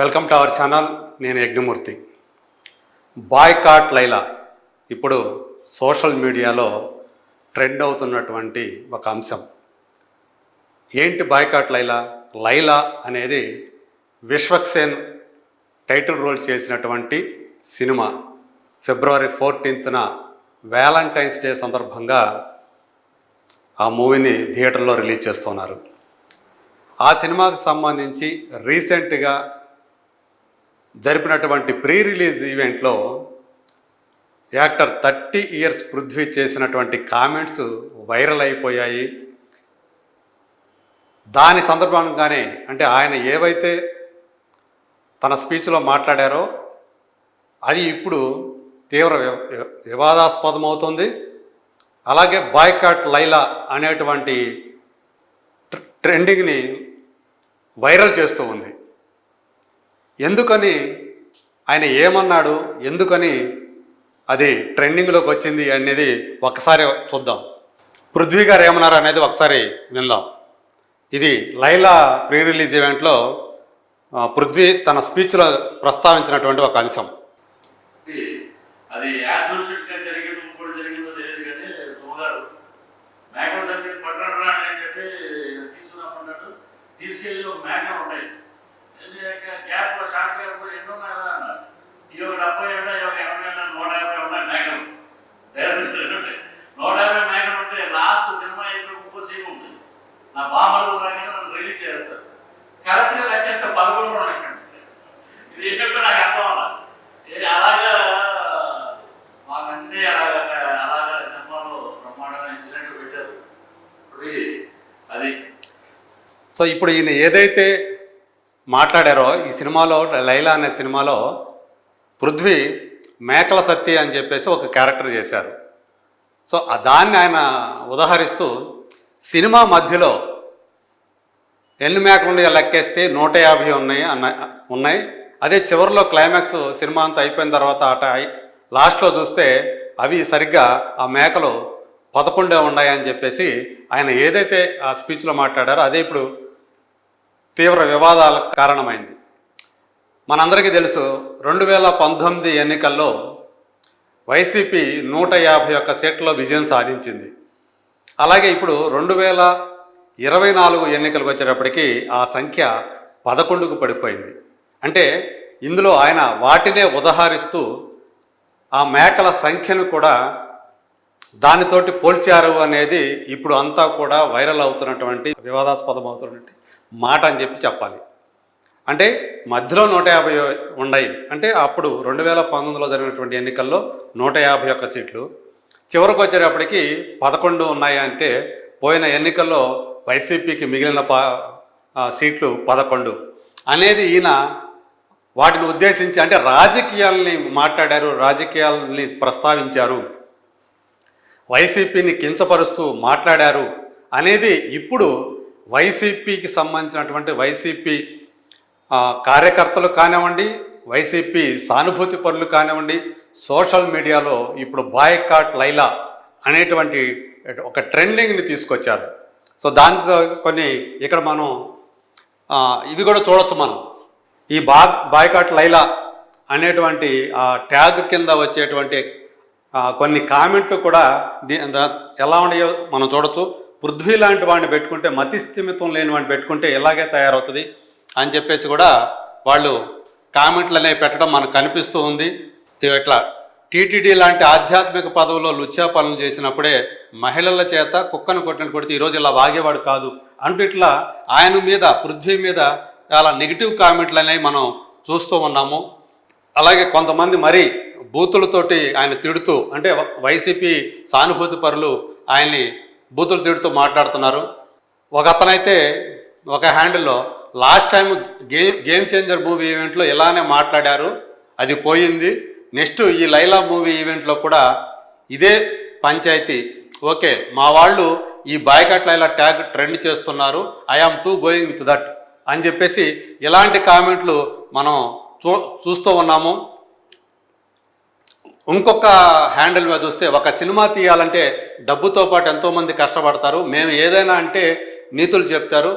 Welcome to our channel. నేను Yagnamurthy. Boycott Laila ఇప్పుడు social మీడియాలో ట్రెండ్ అవుతున్నటువంటి ఒక అంశం. ఏంటి బాయ్కాట్ లైలా? లైలా అనేది విశ్వక్సేన్ టైటిల్ రోల్ చేసినటువంటి సినిమా. ఫిబ్రవరి ఫోర్టీన్త్న వ్యాలంటైన్స్ డే సందర్భంగా ఆ మూవీని థియేటర్లో రిలీజ్ చేస్తున్నారు. ఆ సినిమాకు సంబంధించి రీసెంట్గా జరిపినటువంటి ప్రీ రిలీజ్ ఈవెంట్లో యాక్టర్ థర్టీ ఇయర్స్ పృథ్వీ చేసినటువంటి కామెంట్స్ వైరల్ అయిపోయాయి. దాని సందర్భంగానే అంటే ఆయన ఏవైతే తన స్పీచ్లో మాట్లాడారో అది ఇప్పుడు తీవ్ర వివాదాస్పదం అవుతుంది అలాగే బాయ్కాట్ లైలా అనేటువంటి ట్రెండింగ్ని వైరల్ చేస్తూ ఉంది. ఎందుకని ఆయన ఏమన్నాడు? ఎందుకని అది ట్రెండింగ్లోకి వచ్చింది అనేది ఒకసారి చూద్దాం. పృథ్వీ గారు ఏమన్నారు అనేది ఒకసారి విందాం. ఇది లైలా ప్రీ రిలీజ్ ఈవెంట్లో పృథ్వీ తన స్పీచ్లో ప్రస్తావించినటువంటి ఒక అంశం. అది యాదృచ్ఛిక గా జరిగిందో కూడా జరిగిందో తెలియదు కానీ తుమ్మగారు మేకల సంగతి పట్టణరా అని చెప్పి తీసుకురామన్నాడు తీసుకెళ్ళి ఒక మేకలు ఉంటాయి గ్యాప్లో షార్ట్ గ్యాప్లో ఎన్ని ఉన్నాయా అన్నారు ఈ ఒక డెబ్బై ఉంటాయి ఈ ఒక ఎనభై ఉన్నాయి నూట యాభై ఉన్నాయి మేకలు డైరెక్ట్ ఉంటాయి. నూట యాభై మేకలు ఉంటే లాస్ట్ సినిమా అయిపోయి ఇంకో సీన్ ఉంది నా బామలు రాగానే నన్ను రిలీజ్ చేస్తారు కరెక్ట్గా లెక్కేస్తే పదకొండు ఉన్నాయి ఇది ఏంటో నాకు అర్థం అలా అలాగా మాకన్నీ అలాగ అలాగా సినిమాలో బ్రహ్మాండమైన ఇన్సిడెంట్ పెట్టారు. ఇప్పుడు అది. సో ఇప్పుడు ఈయన ఏదైతే మాట్లాడారో ఈ సినిమాలో లైలా అనే సినిమాలో పృథ్వీ మేకల సత్య అని చెప్పేసి ఒక క్యారెక్టర్ చేశారు. సో దాన్ని ఆయన ఉదాహరిస్తూ సినిమా మధ్యలో ఎన్ని మేకలు లెక్కేస్తే నూట యాభై ఉన్నాయి అన్న ఉన్నాయి. అదే చివరిలో క్లైమాక్స్ సినిమా అంతా అయిపోయిన తర్వాత అట లాస్ట్లో చూస్తే అవి సరిగ్గా ఆ మేకలు పదకొండే ఉన్నాయని చెప్పేసి ఆయన ఏదైతే ఆ స్పీచ్లో మాట్లాడారో అదే ఇప్పుడు తీవ్ర వివాదాలకు కారణమైంది. మనందరికీ తెలుసు రెండు వేల పంతొమ్మిది ఎన్నికల్లో వైసీపీ నూట యాభై ఒక్క సీట్లలో విజయం సాధించింది. అలాగే ఇప్పుడు రెండు వేల ఇరవై నాలుగు ఎన్నికలకు వచ్చేటప్పటికి ఆ సంఖ్య పదకొండుకు పడిపోయింది. అంటే ఇందులో ఆయన వాటినే ఉదహరిస్తూ ఆ మేకల సంఖ్యను కూడా దానితోటి పోల్చారు అనేది ఇప్పుడు అంతా కూడా వైరల్ అవుతున్నటువంటి వివాదాస్పదం అవుతున్నటువంటి మాట అని చెప్పి చెప్పాలి. అంటే మధ్యలో నూట యాభై ఉన్నాయి. అంటే అప్పుడు రెండు వేల పంతొమ్మిదిలో జరిగినటువంటి ఎన్నికల్లో నూట యాభై ఒక్క సీట్లు చివరికి వచ్చేటప్పటికి పదకొండు ఉన్నాయి అంటే పోయిన ఎన్నికల్లో వైసీపీకి మిగిలిన ప సీట్లు పదకొండు. అనేది ఈయన వాటిని ఉద్దేశించి అంటే రాజకీయాల్ని మాట్లాడారు రాజకీయాల్ని ప్రస్తావించారు. వైసీపీని కించపరుస్తూ మాట్లాడారు అనేది ఇప్పుడు వైసీపీకి సంబంధించినటువంటి వైసీపీ కార్యకర్తలు కానివ్వండి వైసీపీ సానుభూతి పనులు కానివ్వండి సోషల్ మీడియాలో ఇప్పుడు బాయ్కాట్ లైలా అనేటువంటి ఒక ట్రెండింగ్ని తీసుకొచ్చారు. సో దాంతో కొన్ని ఇక్కడ మనం ఇవి కూడా చూడొచ్చు మనం. ఈ బా బాయ్కాట్ లైలా అనేటువంటి ఆ ట్యాగ్ కింద వచ్చేటువంటి కొన్ని కామెంట్లు కూడా దీ- ఎలా ఉన్నాయో మనం చూడొచ్చు. పృథ్వీ లాంటి వాడిని పెట్టుకుంటే మతి స్థిమితం లేని వాడిని పెట్టుకుంటే ఎలాగే తయారవుతుంది అని చెప్పేసి కూడా వాళ్ళు కామెంట్లు అనేవి పెట్టడం మనకు కనిపిస్తూ ఉంది. ఇట్లా టీటీడీ లాంటి ఆధ్యాత్మిక పదవుల్లో లుచ్చా పనులు చేసినప్పుడే మహిళల చేత కుక్కను కొట్టిన కొడితే ఈరోజు ఇలా వాగేవాడు కాదు అంటూ ఇట్లా ఆయన మీద పృథ్వీ మీద చాలా నెగిటివ్ కామెంట్లు అనేవి మనం చూస్తూ ఉన్నాము. అలాగే కొంతమంది మరి బూతులతోటి ఆయన తిడుతూ అంటే వైసీపీ సానుభూతి పరులు ఆయన్ని బూతులు తిడుతూ మాట్లాడుతున్నారు. ఒక అతనైతే ఒక హ్యాండిల్లో last time game game changer movie ఈవెంట్లో ఇలానే మాట్లాడారు అది పోయింది నెక్స్ట్ ఈ లైలా మూవీ ఈవెంట్లో కూడా ఇదే పంచాయతీ. ఓకే మా వాళ్ళు ఈ బాయ్కట్ లైలా ట్యాగ్ ట్రెండ్ చేస్తున్నారు. I am too going with that అని చెప్పేసి ఇలాంటి కామెంట్లు మనం చూ చూస్తూ ఉన్నాము. ఇంకొక హ్యాండిల్ మీద చూస్తే ఒక సినిమా తీయాలంటే డబ్బుతో పాటు ఎంతోమంది కష్టపడతారు. మేము ఏదైనా అంటే నీతులు చెప్తారు.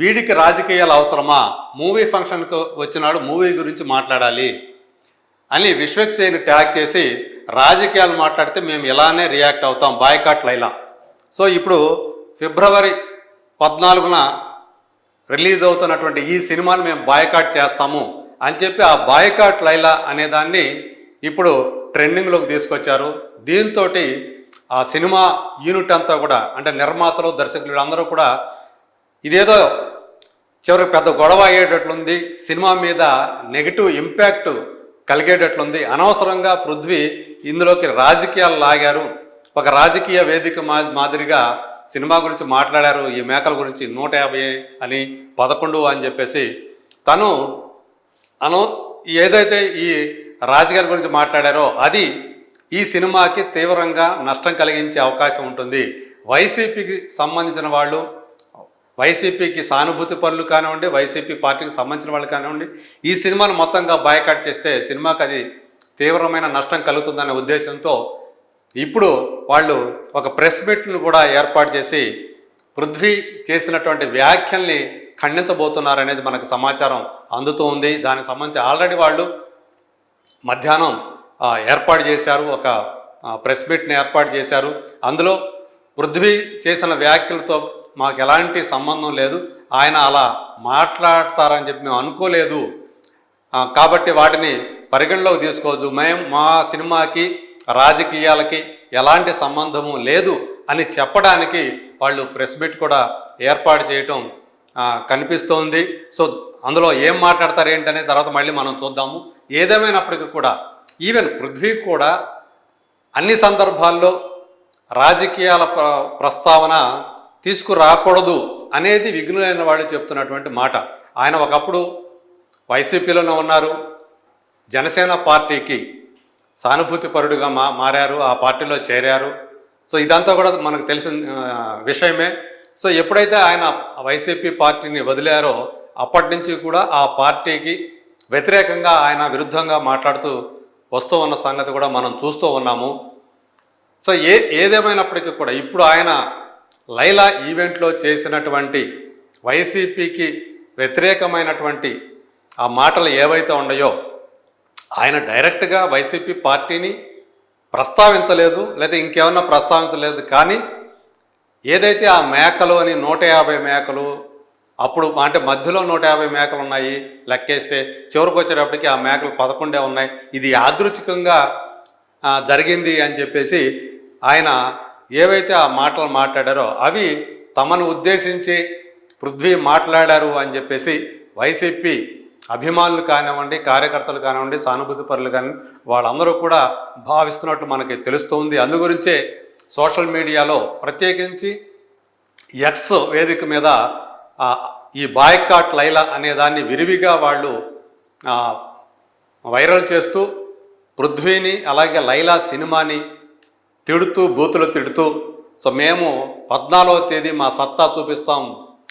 వీడికి రాజకీయాలు అవసరమా? మూవీ ఫంక్షన్కు వచ్చినాడు మూవీ గురించి మాట్లాడాలి. అని విశ్వక్సేన్ ట్యాగ్ చేసి రాజకీయాలు మాట్లాడితే మేము ఇలానే రియాక్ట్ అవుతాం బాయ్కాట్ లైలా సో ఇప్పుడు ఫిబ్రవరి పద్నాలుగున రిలీజ్ అవుతున్నటువంటి ఈ సినిమాని మేము బాయ్కాట్ చేస్తాము అని చెప్పి ఆ బాయ్కాట్ లైలా అనే దాన్ని ఇప్పుడు ట్రెండింగ్లోకి తీసుకొచ్చారు. దీంతో ఆ సినిమా యూనిట్ అంతా కూడా అంటే నిర్మాతలు దర్శకులు అందరూ కూడా ఇదేదో చివరికి పెద్ద గొడవ అయ్యేటట్లుంది. సినిమా మీద నెగిటివ్ ఇంపాక్ట్ కలిగేటట్లుంది. అనవసరంగా పృథ్వీ ఇందులోకి రాజకీయాలు లాగారు. ఒక రాజకీయ వేదిక మా మాదిరిగా సినిమా గురించి మాట్లాడారు. ఈ మేకల గురించి నూట యాభై అని పదకొండు అని చెప్పేసి తను అను ఏదైతే ఈ రాజుగారి గురించి మాట్లాడారో అది ఈ సినిమాకి తీవ్రంగా నష్టం కలిగించే అవకాశం ఉంటుంది. వైసీపీకి సంబంధించిన వాళ్ళు వైసీపీకి సానుభూతి పనులు కానివ్వండి వైసీపీ పార్టీకి సంబంధించిన వాళ్ళు కానివ్వండి ఈ సినిమాను మొత్తంగా బాయ్కాట్ చేస్తే సినిమాకి అది తీవ్రమైన నష్టం కలుగుతుందనే ఉద్దేశంతో ఇప్పుడు వాళ్ళు ఒక ప్రెస్ మీట్ను కూడా ఏర్పాటు చేసి పృథ్వీ చేసినటువంటి వ్యాఖ్యల్ని ఖండించబోతున్నారనేది మనకు సమాచారం అందుతూ ఉంది. దానికి సంబంధించి ఆల్రెడీ వాళ్ళు మధ్యాహ్నం ఏర్పాటు చేశారు ఒక ప్రెస్ మీట్ని ఏర్పాటు చేశారు. అందులో పృథ్వీ చేసిన వ్యాఖ్యలతో మాకు ఎలాంటి సంబంధం లేదు. ఆయన అలా మాట్లాడతారని చెప్పి మేము అనుకోలేదు. కాబట్టి వాటిని పరిగణలోకి తీసుకోవద్దు. మేము మా సినిమాకి రాజకీయాలకి ఎలాంటి సంబంధము లేదు అని చెప్పడానికి వాళ్ళు ప్రెస్ మీట్ కూడా ఏర్పాటు చేయటం కనిపిస్తోంది. సో అందులో ఏం మాట్లాడతారు ఏంటనే తర్వాత మళ్ళీ మనం చూద్దాము. ఏదేమైనప్పటికీ కూడా ఈవెన్ పృథ్వీ కూడా అన్ని సందర్భాల్లో రాజకీయాల ప్ర ప్రస్తావన తీసుకురాకూడదు అనేది విఘ్నులైన వాడు చెప్తున్నటువంటి మాట. ఆయన ఒకప్పుడు వైసీపీలోనే ఉన్నారు. జనసేన పార్టీకి సానుభూతి పరుడుగా మా మారారు ఆ పార్టీలో చేరారు. సో ఇదంతా కూడా మనకు తెలిసిన విషయమే. సో ఎప్పుడైతే ఆయన వైసీపీ పార్టీని వదిలారో అప్పటి నుంచి కూడా ఆ పార్టీకి వ్యతిరేకంగా ఆయన విరుద్ధంగా మాట్లాడుతూ వస్తూ ఉన్న సంగతి కూడా మనం చూస్తూ ఉన్నాము. సో ఏ ఏదేమైనప్పటికీ కూడా ఇప్పుడు ఆయన లైలా ఈవెంట్లో చేసినటువంటి వైసీపీకి వ్యతిరేకమైనటువంటి ఆ మాటలు ఏవైతే ఉన్నాయో ఆయన డైరెక్ట్గా వైసీపీ పార్టీని ప్రస్తావించలేదు లేదా ఇంకేమన్నా ప్రస్తావించలేదు కానీ ఏదైతే ఆ మేకలు అని నూట యాభై మేకలు అప్పుడు అంటే మధ్యలో నూట యాభై మేకలు ఉన్నాయి లెక్కేస్తే చివరికి వచ్చేటప్పటికి ఆ మేకలు పదకొండే ఉన్నాయి ఇది యాదృచ్ఛికంగా జరిగింది అని చెప్పేసి ఆయన ఏవైతే ఆ మాటలు మాట్లాడారో అవి తమను ఉద్దేశించి పృథ్వీ మాట్లాడారు అని చెప్పేసి వైసీపీ అభిమానులు కానివ్వండి కార్యకర్తలు కానివ్వండి సానుభూతి పరులు కానీ వాళ్ళందరూ కూడా భావిస్తున్నట్టు మనకి తెలుస్తుంది. అందు గురించే సోషల్ మీడియాలో ప్రత్యేకించి ఎక్స్ వేదిక మీద ఈ బాయ్కాట్ లైలా అనే దాన్ని విరివిగా వాళ్ళు వైరల్ చేస్తూ పృథ్వీని అలాగే లైలా సినిమాని తిడుతూ బూతులు తిడుతూ సో మేము పద్నాలుగవ తేదీ మా సత్తా చూపిస్తాం.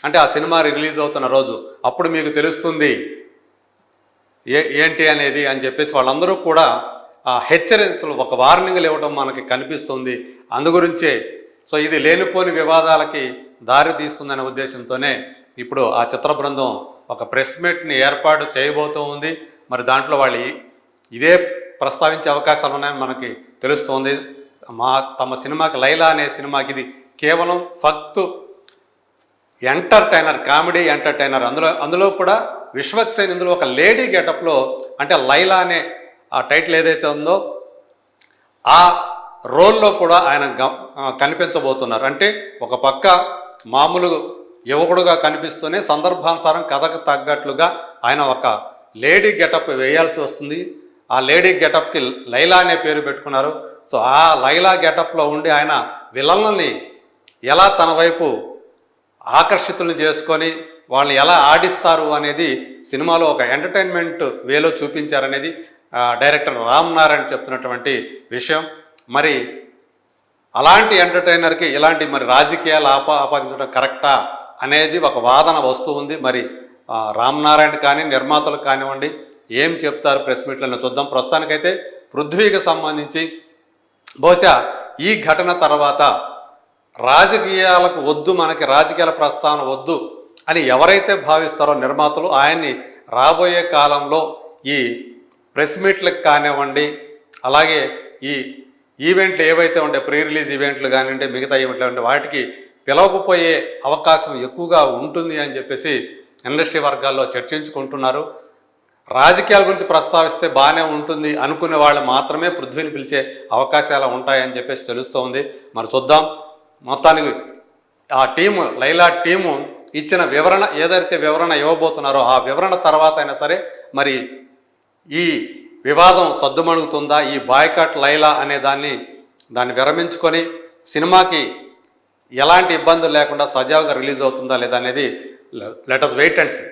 అంటే ఆ సినిమా రిలీజ్ అవుతున్న రోజు. అప్పుడు మీకు తెలుస్తుంది ఏ ఏంటి అనేది అని చెప్పేసి వాళ్ళందరూ కూడా ఆ హెచ్చరించలు ఒక వార్నింగ్లు ఇవ్వడం మనకి కనిపిస్తుంది. అందు గురించే. సో ఇది లేనిపోని వివాదాలకి దారి తీస్తుందనే ఉద్దేశంతోనే ఇప్పుడు ఆ చిత్ర బృందం ఒక ప్రెస్ మీట్ని ఏర్పాటు చేయబోతూ ఉంది. మరి దాంట్లో వాళ్ళు ఇదే ప్రస్తావించే అవకాశాలు ఉన్నాయని మనకి తెలుస్తోంది. మా తమ సినిమాకి లైలా అనే సినిమాకి ఇది కేవలం ఫక్తు ఎంటర్టైనర్ కామెడీ ఎంటర్టైనర్. అందులో అందులో కూడా విశ్వక్సేన్ ఇందులో ఒక లేడీ గెటప్లో అంటే లైలా అనే ఆ టైటిల్ ఏదైతే ఉందో ఆ రోల్లో కూడా ఆయన గ- కనిపించబోతున్నారు. అంటే ఒక పక్క మామూలు యువకుడుగా కనిపిస్తూనే సందర్భానుసారం కథకు తగ్గట్లుగా ఆయన ఒక లేడీ గెటప్ వేయాల్సి వస్తుంది. ఆ లేడీ గెటప్కి లైలా అనే పేరు పెట్టుకున్నారు. సో ఆ లైలా గెటప్లో ఉండి ఆయన విలన్లని ఎలా తన వైపు ఆకర్షితులను చేసుకొని వాళ్ళని ఎలా ఆడిస్తారు అనేది సినిమాలో ఒక ఎంటర్టైన్మెంట్ వేలో చూపించారనేది డైరెక్టర్ రామ్ నారాయణ చెప్తున్నటువంటి విషయం. మరి అలాంటి ఎంటర్టైనర్కి ఇలాంటి మరి రాజకీయాలు ఆప ఆపాదించడం కరెక్టా అనేది ఒక వాదన వస్తూ ఉంది. మరి రామ్ నారాయణ కానీ నిర్మాతలు కానివ్వండి ఏం చెప్తారు ప్రెస్ మీట్లను చూద్దాం. ప్రస్తుతానికైతే పృథ్వీకి సంబంధించి బహుశా ఈ ఘటన తర్వాత రాజకీయాలకు వద్దు మనకి రాజకీయాల ప్రస్తావన వద్దు అని ఎవరైతే భావిస్తారో నిర్మాతలు ఆయన్ని రాబోయే కాలంలో ఈ ప్రెస్ మీట్లకు కానివ్వండి అలాగే ఈ ఈవెంట్లు ఏవైతే ఉండే ప్రీ రిలీజ్ ఈవెంట్లు కానివ్వండి మిగతా ఈవెంట్లు అంటే వాటికి పిలవకపోయే అవకాశం ఎక్కువగా ఉంటుంది అని చెప్పేసి ఇండస్ట్రీ వర్గాల్లో చర్చించుకుంటున్నారు. రాజకీయాల గురించి ప్రస్తావిస్తే బాగానే ఉంటుంది అనుకునే వాళ్ళు మాత్రమే పృథ్వీని పిలిచే అవకాశాలు ఉంటాయని చెప్పేసి తెలుస్తోంది. మరి చూద్దాం. మొత్తానికి ఆ టీము లైలా టీము ఇచ్చిన వివరణ ఏదైతే వివరణ ఇవ్వబోతున్నారో ఆ వివరణ తర్వాత అయినా సరే మరి ఈ వివాదం సద్దుమణుగుతుందా? ఈ బాయ్కాట్ లైలా అనే దాన్ని దాన్ని విరమించుకొని సినిమాకి ఎలాంటి ఇబ్బందులు లేకుండా సజావుగా రిలీజ్ అవుతుందా లేదా అనేది లెటస్ వెయిట్ అండ్ సీ.